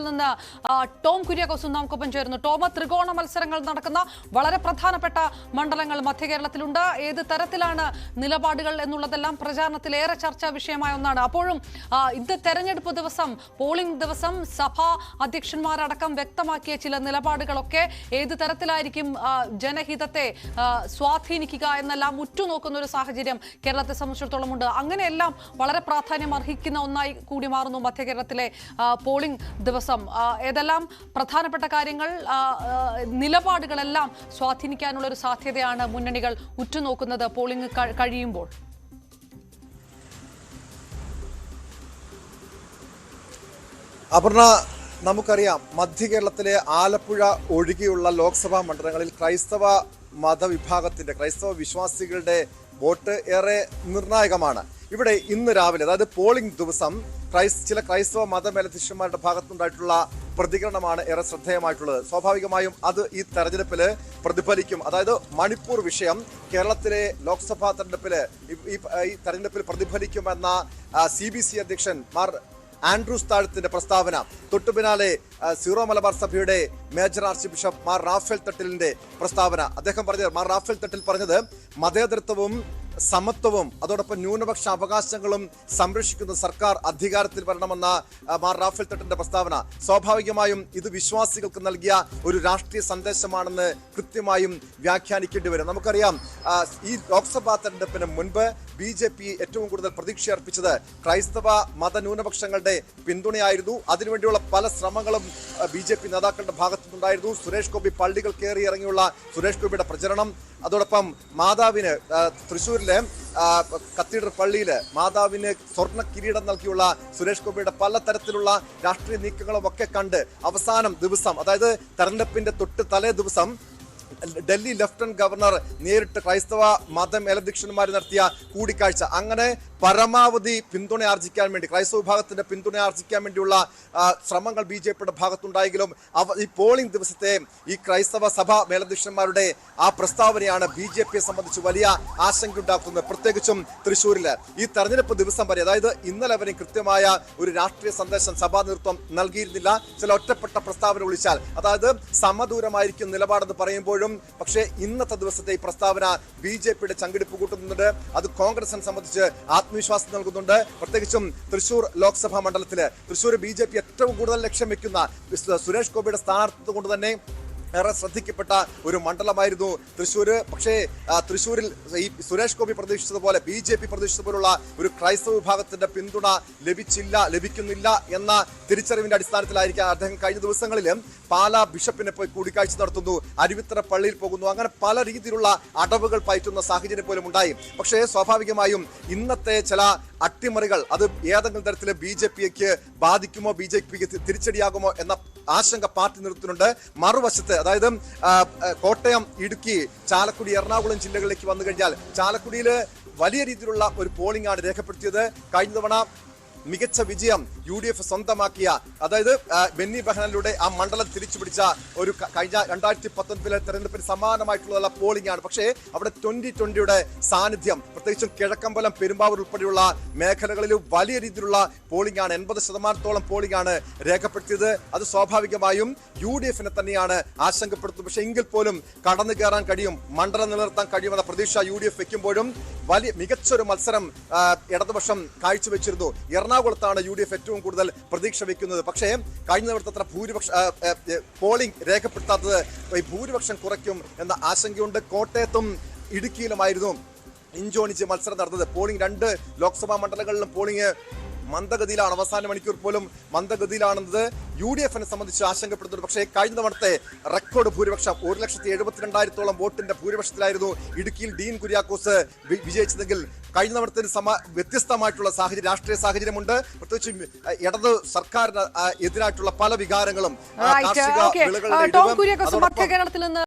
കേരളത്തിൽ നിന്ന് ടോം കുര്യാക്കോസും നമുക്കൊപ്പം ചേരുന്നു. ടോമ ത്രികോണ മത്സരങ്ങൾ നടക്കുന്ന വളരെ പ്രധാനപ്പെട്ട മണ്ഡലങ്ങൾ മധ്യ കേരളത്തിലുണ്ട്. ഏത് തരത്തിലാണ് നിലപാടുകൾ എന്നുള്ളതെല്ലാം പ്രചാരണത്തിൽ ഏറെ ചർച്ചാ വിഷയമായ ഒന്നാണ്. അപ്പോഴും ഇന്ന് തെരഞ്ഞെടുപ്പ് ദിവസം പോളിംഗ് ദിവസം സഭാ അധ്യക്ഷന്മാരടക്കം വ്യക്തമാക്കിയ ചില നിലപാടുകളൊക്കെ ഏത് തരത്തിലായിരിക്കും ജനഹിതത്തെ സ്വാധീനിക്കുക എന്നെല്ലാം ഉറ്റുനോക്കുന്ന ഒരു സാഹചര്യം കേരളത്തെ സംബന്ധിച്ചിടത്തോളം ഉണ്ട്. അങ്ങനെയെല്ലാം വളരെ പ്രാധാന്യം അർഹിക്കുന്ന ഒന്നായി കൂടി മാറുന്നു മധ്യ കേരളത്തിലെ പോളിംഗ് ദിവസം. ആ, ഏതെല്ലാം പ്രധാനപ്പെട്ട കാര്യങ്ങൾ നിലപാടുകളെല്ലാം സ്വാധീനിക്കാനുള്ള ഒരു സാധ്യതയാണ് മുന്നണികൾ ഉറ്റുനോക്കുന്നത് പോളിംഗ് കഴിയുമ്പോൾ. അപർണ നമുക്കറിയാം മധ്യ കേരളത്തിലെ ആലപ്പുഴ ഒഴികെയുള്ള ലോക്സഭാ മണ്ഡലങ്ങളിൽ ക്രൈസ്തവ മതവിഭാഗത്തിന്റെ ക്രൈസ്തവ വിശ്വാസികളുടെ വോട്ട് ഏറെ നിർണായകമാണ്. ഇവിടെ ഇന്ന് രാവിലെ അതായത് പോളിംഗ് ദിവസം ക്രൈസ് ചില ക്രൈസ്തവ മതമേലധ്യക്ഷന്മാരുടെ ഭാഗത്തുണ്ടായിട്ടുള്ള പ്രതികരണമാണ് ഏറെ ശ്രദ്ധേയമായിട്ടുള്ളത്. സ്വാഭാവികമായും അത് ഈ തെരഞ്ഞെടുപ്പിൽ പ്രതിഫലിക്കും. അതായത് മണിപ്പൂർ വിഷയം കേരളത്തിലെ ലോക്സഭാ തെരഞ്ഞെടുപ്പിൽ ഈ- തെരഞ്ഞെടുപ്പിൽ പ്രതിഫലിക്കുമെന്ന സി ബി സി അധ്യക്ഷൻ മാർ ആൻഡ്രൂസ് താഴത്തിന്റെ പ്രസ്താവന. തൊട്ടുപിന്നാലെ സീറോ മലബാർ സഭയുടെ major archbishop Mar Raphael തട്ടിലിന്റെ പ്രസ്താവന. അദ്ദേഹം പറഞ്ഞത് മാർ റാഫേൽ തട്ടിൽ പറഞ്ഞത് മതേതരത്വവും സമത്വവും അതോടൊപ്പം ന്യൂനപക്ഷ അവകാശങ്ങളും സംരക്ഷിക്കുന്ന സർക്കാർ അധികാരത്തിൽ വരണമെന്ന മാർ റാഫേൽ തട്ടിന്റെ പ്രസ്താവന. സ്വാഭാവികമായും ഇത് വിശ്വാസികൾക്ക് നൽകിയ ഒരു രാഷ്ട്രീയ സന്ദേശമാണെന്ന് കൃത്യമായും വ്യാഖ്യാനിക്കേണ്ടി വരും. നമുക്കറിയാം ഈ ലോക്സഭാ തെരഞ്ഞെടുപ്പിന് മുൻപ് ബി ജെ പി ഏറ്റവും കൂടുതൽ പ്രതീക്ഷ അർപ്പിച്ചത് ക്രൈസ്തവ മതന്യൂനപക്ഷങ്ങളുടെ പിന്തുണയായിരുന്നു. അതിനുവേണ്ടിയുള്ള പല ശ്രമങ്ങളും ബി ജെ പി നേതാക്കളുടെ ഭാഗത്തുനിന്നുണ്ടായിരുന്നു. സുരേഷ് ഗോപി പള്ളികൾ കയറി ഇറങ്ങിയുള്ള സുരേഷ് ഗോപിയുടെ പ്രചരണം അതോടൊപ്പം മാതാവിന് തൃശ്ശൂരിലെ കത്തീഡ്രൽ പള്ളിയിൽ മാതാവിന് സ്വർണ കിരീടം നൽകിയുള്ള സുരേഷ് ഗോപിയുടെ പല തരത്തിലുള്ള രാഷ്ട്രീയ നീക്കങ്ങളും ഒക്കെ കണ്ട് അവസാനം ദിവസം അതായത് തെരഞ്ഞെടുപ്പിന്റെ തൊട്ട് തലേ ദിവസം ഡൽഹി ലഫ്റ്റനന്റ് ഗവർണർ നേരിട്ട് ക്രൈസ്തവ മതം മേലധ്യക്ഷന്മാർ നടത്തിയ കൂടിക്കാഴ്ച. അങ്ങനെ പരമാവധി പിന്തുണ ആർജിക്കാൻ വേണ്ടി ക്രൈസ്തവ വിഭാഗത്തിന്റെ പിന്തുണ ആർജിക്കാൻ വേണ്ടിയുള്ള ശ്രമങ്ങൾ ബി ജെ പിയുടെ ഭാഗത്തുണ്ടായെങ്കിലും അവ ഈ പോളിംഗ് ദിവസത്തെ ഈ ക്രൈസ്തവ സഭ മേലധ്യക്ഷന്മാരുടെ ആ പ്രസ്താവനയാണ് ബി ജെ പിയെ സംബന്ധിച്ച് വലിയ ആശങ്ക ആശങ്കയുണ്ടാക്കുന്നത്. പ്രത്യേകിച്ചും തൃശ്ശൂരിൽ ഈ തെരഞ്ഞെടുപ്പ് ദിവസം വരെ അതായത് ഇന്നലെ വരെ കൃത്യമായ ഒരു രാഷ്ട്രീയ സന്ദേശം സഭാ നേതൃത്വം നൽകിയിരുന്നില്ല. ചില ഒറ്റപ്പെട്ട പ്രസ്താവന വിളിച്ചാൽ അതായത് സമദൂരമായിരിക്കും നിലപാടെന്ന് പറയുമ്പോഴും പക്ഷേ ഇന്നത്തെ ദിവസത്തെ ഈ പ്രസ്താവന ബി ജെ പിയുടെ ചങ്കിടിപ്പ് കൂട്ടുന്നുണ്ട്. അത് കോൺഗ്രസിനെ സംബന്ധിച്ച് ആത്മവിശ്വാസം നൽകുന്നുണ്ട്. പ്രത്യേകിച്ചും തൃശൂർ ലോക്സഭാ മണ്ഡലത്തിൽ തൃശൂർ ബി ഏറ്റവും കൂടുതൽ ലക്ഷ്യം വെക്കുന്ന സുരേഷ് ഗോപിയുടെ സ്ഥാനാർത്ഥിത്വം കൊണ്ട് തന്നെ ഏറെ ശ്രദ്ധിക്കപ്പെട്ട ഒരു മണ്ഡലമായിരുന്നു തൃശ്ശൂർ പക്ഷേ തൃശ്ശൂരിൽ ഈ സുരേഷ് ഗോപി പ്രതീക്ഷിച്ചതുപോലെ ബി ജെ പി പ്രതീക്ഷിച്ചതുപോലുള്ള ഒരു ക്രൈസ്തവ വിഭാഗത്തിന്റെ പിന്തുണ ലഭിച്ചില്ല ലഭിക്കുന്നില്ല എന്ന തിരിച്ചറിവിന്റെ അടിസ്ഥാനത്തിലായിരിക്കാം അദ്ദേഹം കഴിഞ്ഞ ദിവസങ്ങളിൽ പാലാ ബിഷപ്പിനെ പോയി കൂടിക്കാഴ്ച നടത്തുന്നു അരുവിത്തറ പള്ളിയിൽ പോകുന്നു. അങ്ങനെ പല രീതിയിലുള്ള അടവുകൾ പയറ്റുന്ന സാഹചര്യം പോലും ഉണ്ടായി. പക്ഷേ സ്വാഭാവികമായും ഇന്നത്തെ ചില അട്ടിമറികൾ അത് ഏതെങ്കിലും തരത്തിൽ ബി ജെ പിക്ക് ബാധിക്കുമോ ബി ജെ പിക്ക് തിരിച്ചടിയാകുമോ എന്ന ആശങ്ക പാർട്ടി നിർത്തുന്നുണ്ട് മറുവശത്ത് അതായത് കോട്ടയം ഇടുക്കി ചാലക്കുടി എറണാകുളം ജില്ലകളിലേക്ക് വന്നു കഴിഞ്ഞാൽ ചാലക്കുടിയിൽ വലിയ രീതിയിലുള്ള ഒരു പോളിംഗ് ആണ് രേഖപ്പെടുത്തിയത്. കഴിഞ്ഞ തവണ മികച്ച വിജയം യു ഡി എഫ് സ്വന്തമാക്കിയ അതായത് ബെന്നി ബെഹ്നാനിലൂടെ ആ മണ്ഡലം തിരിച്ചു പിടിച്ച ഒരു കഴിഞ്ഞ രണ്ടായിരത്തി പത്തൊൻപതിലെ തെരഞ്ഞെടുപ്പിന് സമാനമായിട്ടുള്ള പോളിംഗ് ആണ്. പക്ഷേ അവിടെ ട്വന്റി ട്വന്റിയുടെ സാന്നിധ്യം പ്രത്യേകിച്ചും കിഴക്കമ്പലം പെരുമ്പാവൂർ ഉൾപ്പെടെയുള്ള മേഖലകളിൽ വലിയ രീതിയിലുള്ള പോളിംഗ് ആണ്. എൺപത് ശതമാനത്തോളം പോളിംഗ് ആണ് രേഖപ്പെടുത്തിയത്. അത് സ്വാഭാവികമായും യു ഡി എഫിനെ തന്നെയാണ് ആശങ്കപ്പെടുത്തുന്നത്. പക്ഷേ എങ്കിൽ പോലും കടന്നു കയറാൻ കഴിയും മണ്ഡലം നിലനിർത്താൻ കഴിയുമെന്ന പ്രതീക്ഷ യു ഡി എഫ് വെക്കുമ്പോഴും വലിയ മികച്ചൊരു മത്സരം ഇടതുപക്ഷം കാഴ്ചവെച്ചിരുന്നു. എറണാകുളത്താണ് യു ഡി എഫ് ഏറ്റവും കൂടുതൽ പ്രതീക്ഷ വെക്കുന്നത്. പക്ഷേ കഴിഞ്ഞ തവണത്തെ അത്ര ഭൂരിപക്ഷ പോളിംഗ് രേഖപ്പെടുത്താത്തത് ഭൂരിപക്ഷം കുറയ്ക്കും എന്ന ആശങ്കയുണ്ട്. കോട്ടയത്തും ഇടുക്കിയിലുമായിരുന്നു ഇഞ്ചോണിച്ച് മത്സരം നടന്നത്. പോളിംഗ് രണ്ട് ലോക്സഭാ മണ്ഡലങ്ങളിലും പോളിംഗ് മന്ദഗതിയിലാണ്. അവസാന മണിക്കൂർ പോലും മന്ദഗതിയിലാണെന്നത് യു ഡി എഫിനെ സംബന്ധിച്ച് ആശങ്കപ്പെടുന്നുണ്ട്. പക്ഷേ കഴിഞ്ഞ തവണത്തെ റെക്കോർഡ് ഭൂരിപക്ഷം ഒരു ലക്ഷത്തി എഴുപത്തിരണ്ടായിരത്തോളം വോട്ടിന്റെ ഭൂരിപക്ഷത്തിലായിരുന്നു ഇടുക്കിയിൽ ഡീൻ കുര്യാക്കോസ് വിജയിച്ചതെങ്കിൽ കഴിഞ്ഞ തവണത്തിന് സമ വ്യത്യസ്തമായിട്ടുള്ള സാഹചര്യം രാഷ്ട്രീയ സാഹചര്യമുണ്ട്. പ്രത്യേകിച്ചും ഇടത് സർക്കാരിന് എതിരായിട്ടുള്ള പല വികാരങ്ങളും കാർഷിക വിളകളുടെ കേരളത്തിൽ നിന്ന്